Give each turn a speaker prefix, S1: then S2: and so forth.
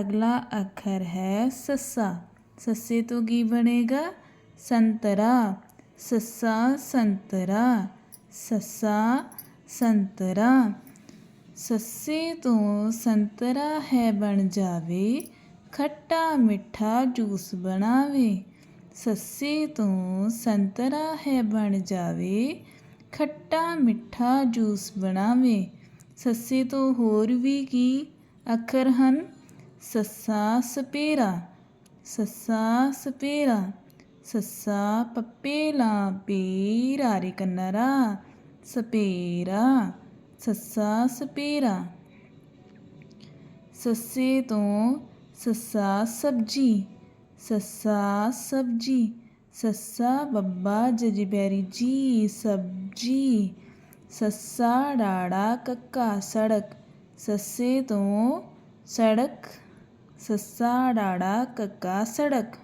S1: ਅਗਲਾ ਅੱਖਰ ਹੈ ਸੱਸਾ ਸੱਸੇ ਤੋਂ ਕੀ ਬਣੇਗਾ ਸੰਤਰਾ ਸੱਸਾ ਸੰਤਰਾ ਸੱਸਾ ਸੰਤਰਾ ਸੱਸੇ ਤੋਂ ਸੰਤਰਾ ਹੈ ਬਣ ਜਾਵੇ ਖੱਟਾ ਮਿੱਠਾ ਜੂਸ ਬਣਾਵੇ ਸੱਸੇ ਤੋਂ ਸੰਤਰਾ ਹੈ ਬਣ ਜਾਵੇ ਖੱਟਾ ਮਿੱਠਾ ਜੂਸ ਬਣਾਵੇ ਸੱਸੇ ਤੋਂ ਹੋਰ ਵੀ ਕੀ ਅੱਖਰ ਹਨ ਸੱਸਾ ਸਪੇਰਾ ਸੱਸਾ ਸਪੇਰਾ, ਸੱਸਾ ਪੱਪੇਲਾ ਪੀਰਾਰੇ ਕੰਨਰਾ, ਸਪੇਰਾ, ਸੱਸਾ ਸਪੇਰਾ। ਸੱਸੇ ਤੋਂ ਸੱਸਾ ਸਬਜੀ ਸੱਸਾ ਸਬਜੀ, ਸੱਸਾ ਬੱਬਾ ਜਜਬੈਰੀ ਜੀ ਸਬਜੀ, ਸੱਸਾ ਡਾੜਾ ਕੱਕਾ ਸੜਕ, ਸੱਸੇ ਤੋਂ ਸੜਕ सस्सा डाड़ा कक्का सड़क।